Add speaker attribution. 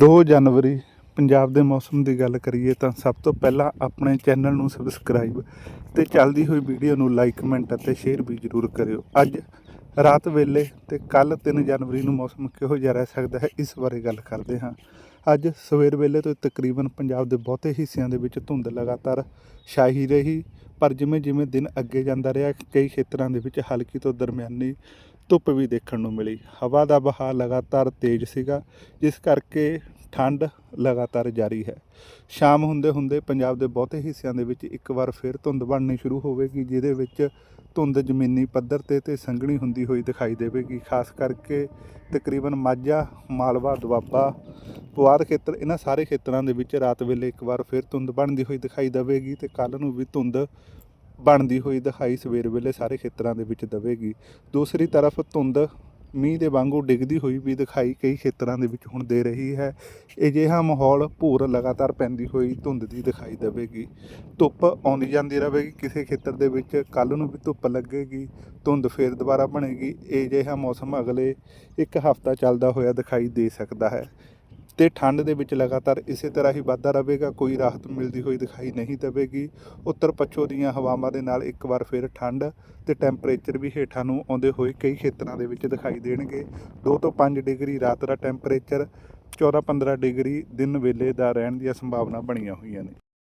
Speaker 1: 2 ਜਨਵਰੀ, ਪੰਜਾਬ ਦੇ ਮੌਸਮ ਦੀ ਗੱਲ ਕਰੀਏ ਤਾਂ ਸਭ ਤੋਂ ਪਹਿਲਾਂ ਆਪਣੇ ਚੈਨਲ ਨੂੰ ਸਬਸਕ੍ਰਾਈਬ ਤੇ ਚੱਲਦੀ ਹੋਈ ਵੀਡੀਓ ਨੂੰ ਲਾਈਕ, ਕਮੈਂਟ ਅਤੇ ਸ਼ੇਅਰ ਵੀ ਜ਼ਰੂਰ ਕਰਿਓ। ਅੱਜ ਰਾਤ ਵੇਲੇ ਤੇ ਕੱਲ 3 ਜਨਵਰੀ ਨੂੰ ਮੌਸਮ ਕਿਹੋ ਜਿਹਾ ਰਹਿ ਸਕਦਾ ਹੈ, ਇਸ ਬਾਰੇ ਗੱਲ ਕਰਦੇ ਹਾਂ। ਅੱਜ ਸਵੇਰ ਵੇਲੇ ਤੋਂ ਤਕਰੀਬਨ ਪੰਜਾਬ ਦੇ ਬਹੁਤੇ ਹਿੱਸਿਆਂ ਦੇ ਵਿੱਚ ਧੁੰਦ ਲਗਾਤਾਰ ਛਾਈ ਰਹੀ, ਪਰ ਜਿਵੇਂ ਜਿਵੇਂ ਦਿਨ ਅੱਗੇ ਜਾਂਦਾ ਰਿਹਾ, ਕਈ ਖੇਤਰਾਂ ਦੇ ਵਿੱਚ ਹਲਕੀ ਤੋਂ ਦਰਮਿਆਨੀ ਧੁੱਪ ਵੀ ਦੇਖਣ ਨੂੰ ਮਿਲੀ। ਹਵਾ ਦਾ ਬਹਾਅ ਲਗਾਤਾਰ ਤੇਜ਼ ਸੀਗਾ, ਜਿਸ ਕਰਕੇ ਠੰਡ ਲਗਾਤਾਰ ਜਾਰੀ ਹੈ। ਸ਼ਾਮ ਹੁੰਦੇ ਹੁੰਦੇ ਪੰਜਾਬ ਦੇ ਬਹੁਤੇ ਹਿੱਸਿਆਂ ਦੇ ਵਿੱਚ ਇੱਕ ਵਾਰ ਫਿਰ ਧੁੰਦ ਬਣਨੀ ਸ਼ੁਰੂ ਹੋਵੇਗੀ, ਜਿਹਦੇ ਵਿੱਚ ਧੁੰਦ ਜ਼ਮੀਨੀ ਪੱਧਰ ਤੇ ਤੇ ਸੰਘਣੀ ਹੁੰਦੀ ਹੋਈ ਦਿਖਾਈ ਦੇਵੇਗੀ। ਖਾਸ ਕਰਕੇ ਤਕਰੀਬਨ ਮਾਝਾ, ਮਾਲਵਾ, ਦੁਆਬਾ, ਪੁਆਧ ਖੇਤਰ, ਇਹਨਾਂ ਸਾਰੇ ਖੇਤਰਾਂ ਦੇ ਵਿੱਚ ਰਾਤ ਵੇਲੇ ਇੱਕ ਵਾਰ ਫਿਰ ਧੁੰਦ ਬਣਦੀ ਹੋਈ ਦਿਖਾਈ ਦੇਵੇਗੀ ਤੇ ਕੱਲ ਨੂੰ ਵੀ ਧੁੰਦ ਬਣਦੀ ਹੋਈ ਦਿਖਾਈ ਸਵੇਰ ਵੇਲੇ ਸਾਰੇ ਖੇਤਰਾਂ ਦੇ ਵਿੱਚ ਦੇਵੇਗੀ। ਦੂਸਰੀ ਤਰਫ ਧੁੰਦ ਮੀਂਹ ਦੇ ਵਾਂਗੂ ਡਿੱਗਦੀ ਹੋਈ ਵੀ ਦਿਖਾਈ ਕਈ ਖੇਤਰਾਂ ਦੇ ਵਿੱਚ ਹੁਣ ਦੇ ਰਹੀ ਹੈ। ਅਜਿਹਾ ਮਾਹੌਲ ਭੂਰ ਲਗਾਤਾਰ ਪੈਂਦੀ ਹੋਈ ਧੁੰਦ ਦੀ ਦਿਖਾਈ ਦੇਵੇਗੀ। ਧੁੱਪ ਆਉਂਦੀ ਜਾਂਦੀ ਰਹੇਗੀ। ਕਿਸੇ ਖੇਤਰ ਦੇ ਵਿੱਚ ਕੱਲ ਨੂੰ ਵੀ ਧੁੱਪ ਲੱਗੇਗੀ। ਧੁੰਦ ਫੇਰ ਦੁਬਾਰਾ ਬਣੇਗੀ। ਅਜਿਹਾ ਮੌਸਮ ਅਗਲੇ ਇੱਕ ਹਫ਼ਤਾ ਚੱਲਦਾ ਹੋਇਆ ਦਿਖਾਈ ਦੇ ਸਕਦਾ ਹੈ। ਤੇ ਠੰਡ ਦੇ ਵਿੱਚ ਲਗਾਤਾਰ ਇਸੇ ਤਰ੍ਹਾਂ ਹੀ ਵਾਧਾ ਰਹੇਗਾ, ਕੋਈ ਰਾਹਤ ਮਿਲਦੀ ਹੋਈ ਦਿਖਾਈ ਨਹੀਂ ਦੇਵੇਗੀ। ਉੱਤਰ ਪੱਛਮ ਦੀਆਂ ਹਵਾਵਾਂ ਦੇ ਨਾਲ ਇੱਕ ਵਾਰ ਫਿਰ ਠੰਡ ਤੇ ਟੈਂਪਰੇਚਰ ਵੀ ਹੇਠਾਂ ਨੂੰ ਆਉਂਦੇ ਹੋਏ ਕਈ ਖੇਤਰਾਂ ਦੇ ਵਿੱਚ ਦਿਖਾਈ ਦੇਣਗੇ। 2 ਤੋਂ 5 ਡਿਗਰੀ ਰਾਤ ਦਾ ਟੈਂਪਰੇਚਰ 14-15 ਡਿਗਰੀ ਦਿਨ ਵੇਲੇ ਦਾ ਰਹਿਣ ਦੀਆਂ ਸੰਭਾਵਨਾ ਬਣੀਆਂ ਹੋਈਆਂ ਨੇ।